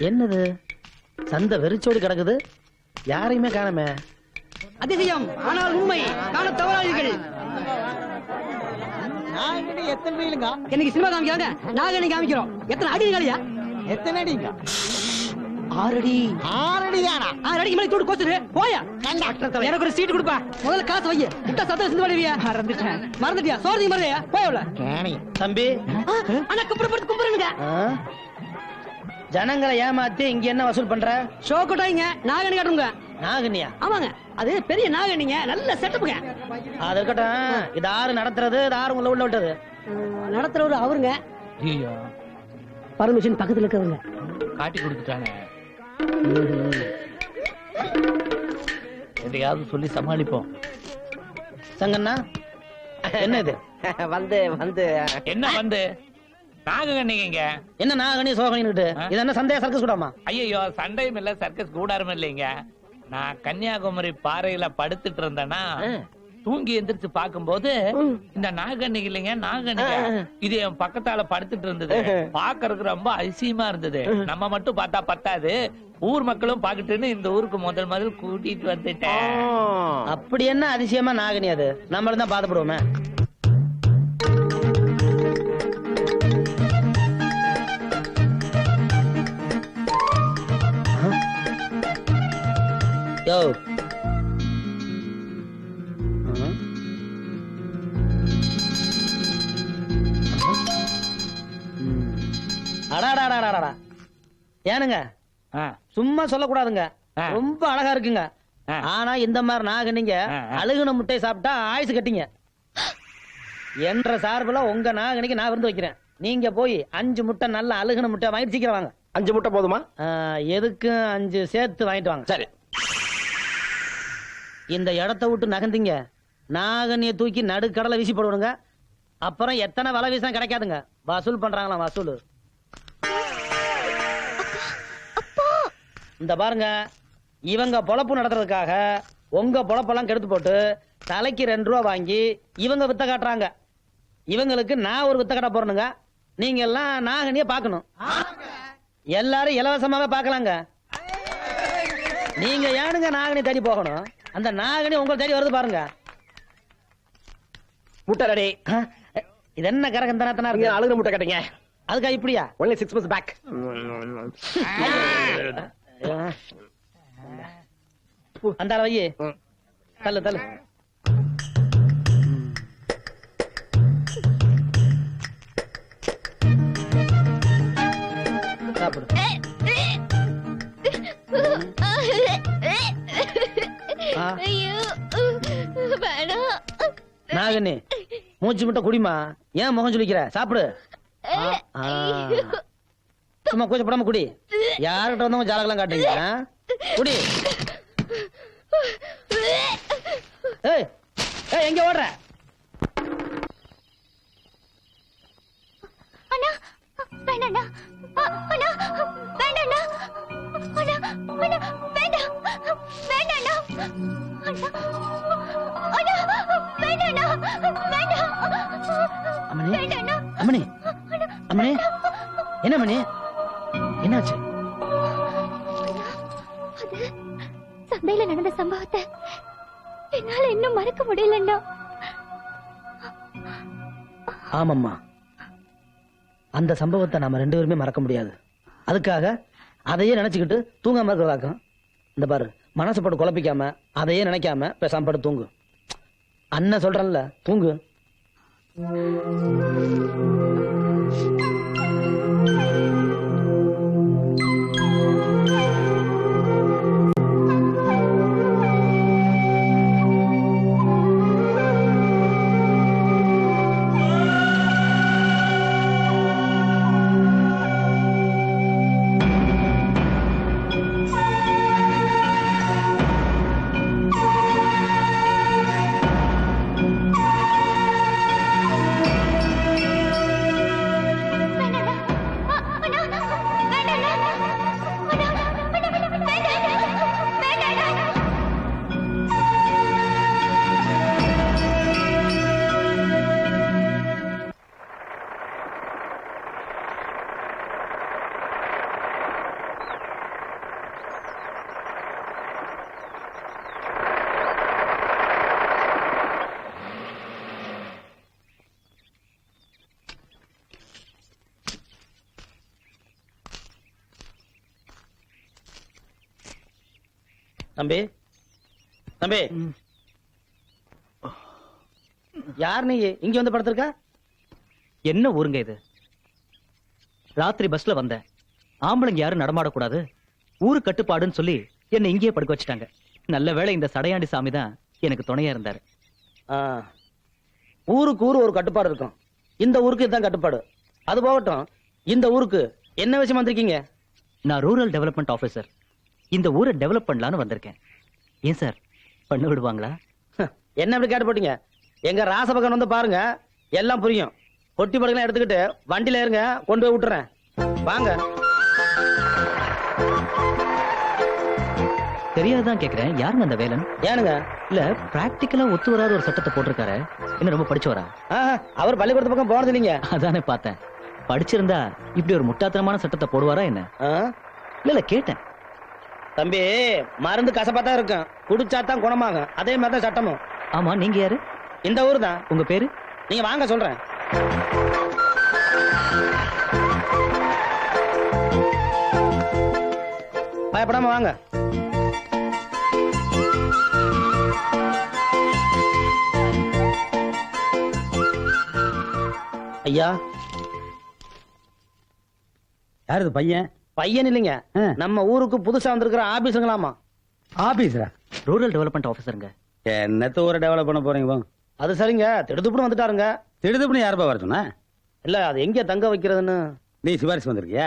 என்னது? சந்தை வெறிச்சோடி கிடக்குது. யாரையுமே காணமே? அதிசயம். ஆனால் உண்மை. காண தவறாதீர்கள். நாங்கடி எத்தனை ரீலுங்க இன்னைக்கு சினிமா காமிக்கிறாங்க நாகனி காமிக்கிறோம். எத்தனை அடி காலியா எத்தனை அடிங்க? ஆறடி. ஆறடி தானா ஆறு அடிக்கு மேலே தூடு போயா. எனக்கு ஒரு சீட் கொடுப்பா. முதல்ல காசு வைய விட்டா சத்தம் சிந்து பண்ணுவியா மறந்துட்டேன். மறந்துட்டியா? சோறு மறந்தியா போய் தம்பி. அண்ணா கும்பிடுறது கும்பிடுங்க. ஆ? ஜனங்களை ஏமாத்தி இங்க என்ன வசூல் பண்ற? ஷோ கொட்டாங்க நாகனி காட்டுங்க நாகனியா? ஆமாங்க. அது பெரிய நாகனிங்க. நல்ல செட்டப்புங்க. அது இருக்கட்டும். இது ஆறு நடத்துறது இது ஆறு உள்ள உள்ள விட்டது. நடத்துறவரு அவருங்க. ஐயோ பர்மிஷன் பக்கத்துல இருக்கிறவங்க காட்டி கொடுத்துட்டானே. எதையாவது சொல்லி சமாளிப்போம். சங்கண்ணா என்ன இது வந்து வந்து? என்ன வந்து? நாகக்கண்ணிங்க என்ன நாகனி சோகனின்னுட்டு? இது என்ன சந்தேக சர்க்கஸ் கூடாமா? ஐயோ சண்டையும் இல்ல சர்க்கஸ் கூடாரம் இல்லைங்க. நான் கன்னியாகுமரி பாறையில படுத்துட்டு இருந்தேன்னா தூங்கி எந்திரிச்சு பாக்கும்போது இந்த நாகக்கண்ணிக்கு இல்லைங்க நாகக்கண்ணிங்க இது என் பக்கத்தால படுத்துட்டு இருந்தது. பாக்குறதுக்கு ரொம்ப அதிசயமா இருந்தது. நம்ம மட்டும் பார்த்தா பத்தாது. ஊர் மக்களும் பாக்கட்டுன்னு இந்த ஊருக்கு முதல் முதல் கூட்டிட்டு வந்துட்டேன். அப்படி என்ன அதிசயமா நாகனி அது? நம்மளும் தான் பாதப்படுவோமே. யோ அடாடாடாடாடா ஏனுங்க? சும்மா சொல்லக்கூடாதுங்க. ரொம்ப அழகா இருக்குங்க. ஆனா இந்த மாதிரி நாகனிங்க ஆ, ஆ. அழுகுன முட்டை சாப்பிட்டா ஆயுசு கட்டிங்க. என்ற சார்புல உங்க நாகனிக்கு நான் விருந்து வைக்கிறேன். நீங்க போய் அஞ்சு முட்டை நல்ல அழுகுன முட்டை வாங்கிட்டு சீக்கிரம் வாங்க. அஞ்சு முட்டை போதுமா? ஆ, எதுக்கு அஞ்சு சேர்த்து வாங்கிட்டு வாங்க. சரி. இந்த இடத்த விட்டு நகர்ந்தீங்க. நாகனிய தூக்கி நடுக்கடலை வீசி போடுவாங்க அப்புறம் எத்தனை வலை வீசம் கிடைக்காதுங்க. வசூல் பண்றாங்களாம் வசூல். இந்த பாருங்க இவங்க பொழப்பு நடத்துறதுக்காக உங்க பொழப்பெல்லாம் கெடுத்து போட்டு தலைக்கு ரெண்டு ரூபா வாங்கி இவங்க வித்த காட்டுறாங்க. இவங்களுக்கு நான் ஒரு வித்த காட்ட போறேனுங்க. நீங்க எல்லாம் நாகனிய பார்க்கணும். எல்லாரும் இலவசமாவே பார்க்கலாங்க. நீங்க ஏனுங்க நாகனி தேடி போகணும்? அந்த நாகனி உங்களை தேடி வருது பாருங்க. முட்டை ரெடி இது என்ன கரகம் நீங்க இருக்கு அழுகிற முட்டை கேட்டீங்க. அதுக்கா இப்படியா? ஒன்லி சிக்ஸ் மந்த்ஸ் பேக் அந்த வையே தள்ளு தள்ளு. சாப்பிடு. ஐயோ வேணாம் நாகனி மூச்சு மட்டும் குடிமா ஏன் முகம் சொல்லிக்கிற சாப்பிடு. சும்மா கூச்சப்படாம குடி. யார்கிட்ட வந்தவங்க ஜாலகெல்லாம் காட்டுறீங்க? குடி. ஏய் ஏய் எங்க ஓடுற? அண்ணா வேண்டாண்ணா. அண்ணா வேண்டாண்ணா. அண்ணா அண்ணா வேண்டாம். வேண்டாம். அம்மணி வேண்டாண்ணா. அம்மணி அம்மணி என்ன மணி என்னாச்சு? அது சந்தையில நடந்த சம்பவத்தை என்னால இன்னும் மறக்க முடியலண்ணா. ஆமாம்மா. அந்த சம்பவத்தை நாம ரெண்டு பேருமே மறக்க முடியாது. அதுக்காக அதையே நினைச்சுக்கிட்டு தூங்காம இருக்கிறதாக்கும் இந்த பாரு மனசு போட்டு குழப்பிக்காம அதையே நினைக்காம பேசாம படுத்து தூங்கு. அண்ணன் சொல்றேன்ல தூங்கு. தம்பி? தம்பி? யார் நீ? இங்க வந்து படுத்திருக்க? என்ன ஊருங்க இது? ராத்திரி பஸ்ல வந்தேன். ஆம்பளைங்க யாரும் நடமாடக்கூடாது. ஊரு கட்டுப்பாடுன்னு சொல்லி என்னை இங்கேயே படுக்க வச்சுட்டாங்க. நல்ல வேளை இந்த சடையாண்டி சாமி தான் எனக்கு துணையா இருந்தாரு. ஊருக்கு ஊரு ஒரு கட்டுப்பாடு இருக்கும். இந்த ஊருக்கு இதுதான் கட்டுப்பாடு. அது போகட்டும். இந்த ஊருக்கு என்ன விஷயம் வந்திருக்கீங்க? நான் ரூரல் டெவலப்மெண்ட் ஆபீசர் இந்த ஊரை டெவலப் பண்ணலான்னு வந்திருக்கேன். ஏன் சார்? பண்ண விடுவாங்களா? என்ன இப்படி கேட்டு போட்டீங்க? எங்க ராசபகன் வந்து பாருங்க எல்லாம் புரியும். பொட்டி படுக்கலாம் எடுத்துக்கிட்டு வண்டியில இருங்க கொண்டு போய் விட்டுறேன். வாங்க. தெரியாதுதான் கேக்குறேன். யாருங்க அந்த வேலன்? ஏனுங்க? இல்ல பிராக்டிக்கலா ஒத்து வராத ஒரு சட்டத்தை போட்டிருக்காரு. என்ன ரொம்ப படிச்சவரா? அவர் பள்ளிக்கூடத்து பக்கம் போனது இல்லைங்க. அதானே பார்த்தேன். படிச்சிருந்தா இப்படி ஒரு முட்டாத்தனமான சட்டத்தை போடுவாரா என்ன? இல்ல இல்ல கேட்டேன். தம்பி மருந்து கசப்பா தான் இருக்கும். குடிச்சா தான் குணமாகும். அதே மாதிரி தான் சட்டமும். ஆமா நீங்க யாரு? இந்த ஊர் தான் உங்க பேரு? நீங்க வாங்க சொல்றேன். பயப்படாம வாங்க. ஐயா. யார் இது பையன்? பையன் இல்லைங்க. ஆ. நம்ம ஊருக்கு புதுசா வந்திருக்கிற ஆபீஸுங்களாமா. ஆபீஸரா ரூரல் டெவலப்மெண்ட் ஆபீசருங்க என்னத்த ஊரை டெவலப் பண்ண போறீங்க போங்க அது சரிங்க. திடுதுப்புன்னு வந்துட்டாருங்க. திடுதுப்புன்னு யாருப்பா வர சொன்னா? இல்ல அது எங்க தங்க வைக்கிறதுன்னு. நீ சிபாரிசு வந்திருக்கியா?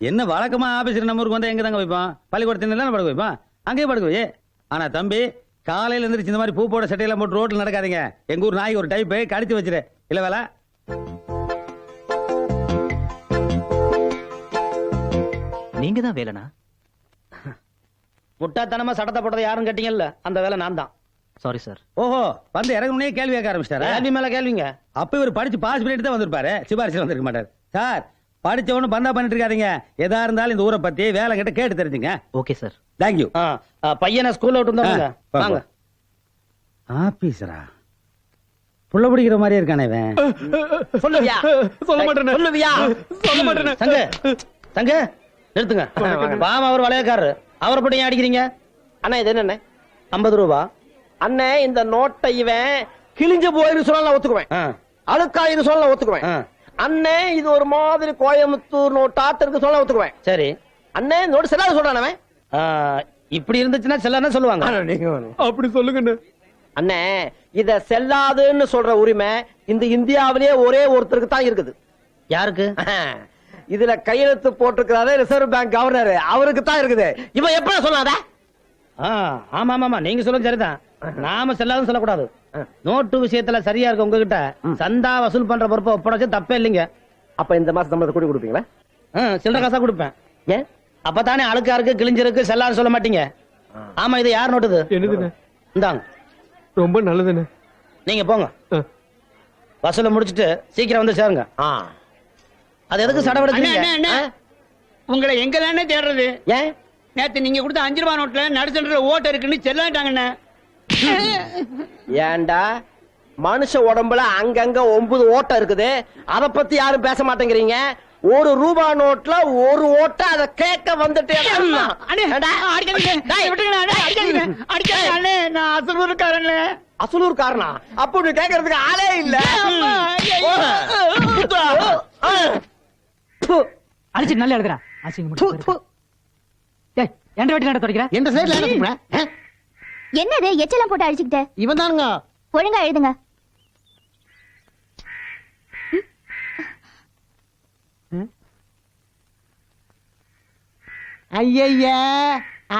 என்ன வழக்கமா ஆபீசர் நம்ம ஊருக்கு வந்தா எங்க தங்க வைப்பான் பள்ளிக்கூடத்தில் தானே படுக்க வைப்பான் அங்கேயே படுக்க வை. ஆனா தம்பி காலையில எந்திரிச்சு இந்த மாதிரி பூ போட சட்டையெல்லாம் போட்டு ரோட்ல நடக்காதீங்க. எங்க ஊர் நாய் ஒரு டைப்பு கடிச்சு வச்சிரு. இல்ல வேலை? நீங்க தான் வேலனா? முட்டாத்தனமா சட்டத்தை போட்டதை யாரும் கேட்டீங்கல்ல? அந்த வேலை நான் தான் சாரி சார் ஓஹோ வந்து இறங்குனே கேள்வி கேட்க ஆரம்பிச்சிட்டாரா? கேள்வி மேல கேள்விங்க? அப்ப இவர் படிச்சு பாஸ் பண்ணிட்டு தான் வந்திருப்பாரு. சிபாரிசு வந்திருக்க மாட்டார். சார் படிச்சவனு பந்தா பண்ணிட்டு இருக்காதீங்க. எதா இருந்தாலும் இந்த ஊரை பத்தி வேலை கிட்ட கேட்டு தெரிஞ்சுங்க. ஓகே சார் தேங்க்யூ பையனை ஸ்கூல்ல விட்டு வந்தாங்க வாங்க. ஆபீசரா புள்ள பிடிக்கிற மாதிரியே இருக்கானே இவன். சொல்லுவியா? சொல்ல மாட்டேன். சொல்லுவியா? சொல்ல மாட்டேன் தங்க தங்க. நிறுத்துங்க. பாவம் அவர் வளையக்காரரு. அவரை போட்டு ஏன் அடிக்கிறீங்க? அண்ணா இது என்னண்ணே? ஐம்பது ரூபா. அண்ணே இந்த நோட்டை இவன் கிழிஞ்சு போயிரு சொல்ல நான் ஒத்துக்குவேன். ஆ, அழுக்காயிரு சொல்ல ஒத்துக்குவேன். அண்ணே இது ஒரு மாதிரி கோயம்புத்தூர் நோட்டாட்டு இருக்கு சொல்ல ஒத்துக்குவேன். சரி. அண்ணே நோட்டு செல்லாத சொல்றான் அவன். ஆ, இப்படி இருந்துச்சுன்னா செல்லன்னு சொல்லுவாங்க. அப்படி சொல்லுங்க அண்ணே இத செல்லாதுன்னு சொல்ற உரிமை இந்த இந்தியாவிலேயே ஒரே ஒருத்தருக்கு தான் இருக்குது. யாருக்கு? இதுல கையெழுத்து போட்டிருக்கிறாரு ரிசர்வ் பேங்க் கவர்னர் அவருக்கு தான் இருக்குது. இவன் எப்ப ஆ, ஆமா ஆமா நீங்க சொல்லுங்க சரிதான். நாம செல்லாதுன்னு சொல்லக்கூடாது. நோட்டு விஷயத்துல சரியா இருக்கு உங்ககிட்ட சந்தா வசூல் பண்ற பொறுப்பை ஒப்படைச்சு தப்பே இல்லைங்க. அப்ப இந்த மாசம் சம்பளத்தை கூடி கொடுப்பீங்களா? ஆ, சில்லறை காசா கொடுப்பேன். ஏன் அப்பதானே அழுக்கா இருக்கு கிழிஞ்சிருக்கு செல்லாது சொல்ல மாட்டீங்க. ஆமா இது யார் நோட்டுது என்னதுண்ணே? இந்தாங்க. ரொம்ப நல்லதுண்ணே. நீங்க போங்க. வசூல முடிச்சிட்டு சீக்கிரம் வந்து சேருங்க. ஆ. அது எதுக்கு சடவெடுக்கிறீங்க. உங்களை எங்க தானே தேடுறது? ஏன் நேத்து நீங்க கொடுத்த அஞ்சு ரூபாய் நோட்ல நடுசன்ற ஓட்ட இருக்குன்னு செல்லாட்டாங்கண்ணே. ஏன்டா மனுஷ உடம்புல அங்கங்க ஒன்பது ஓட்டை இருக்குது. அத பத்தி யாரும் பேச மாட்டேங்கிறீங்க. ஒரு ரூபா நோட்ல ஒரு ஓட்டை அத கேட்க வந்துட்டு அண்ணே, அடிக்காதீங்க. விட்டுருங்க, அண்ணே, அடிக்காதீங்க. அடிக்காதீங்க, அண்ணே. நான் அசலூர்காரன்ல. அசலூர் காரணா அப்ப நீ கேக்குறதுக்கு ஆளே இல்ல அம்மா, ஐயோ. குத்துடா. ஆ. அடிச்சு நல்லா எழுதுறா அசிங்க என்ற வெட்டி நட தொடக்கிற? எந்த சைடுல? என்னது எச்செல்லாம் போட்டு அடிச்சுக்கிட்ட? இவன் தானுங்க ஒழுங்கா எழுதுங்க. ஐயய்யா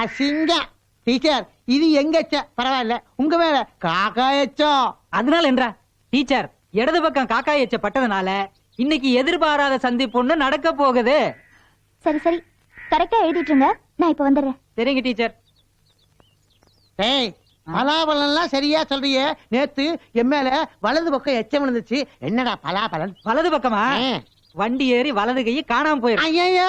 அசிங்கம் டீச்சர் இது எங்க எச்ச? பரவாயில்ல. உங்க மேல காக்கா எச்சம். அதனால என்றா? டீச்சர் இடது பக்கம் காக்காய் எச்ச பட்டதுனால இன்னைக்கு எதிர்பாராத சந்திப்பு நடக்க போகுது. சரி சரி. கரெக்டா எழுதிட்டுருங்க. நான் இப்ப வந்துடுறேன். சரிங்க டீச்சர். ஏய் பலாபலன்லாம் சரியா சொல்றியே. நேத்து என் மேல வலது பக்கம் எச்சம் விழுந்துச்சு. என்னடா பலாபலன்? வலது பக்கமா. வண்டி ஏறி வலது கையை காணாம போயிரு. ஐயய்யா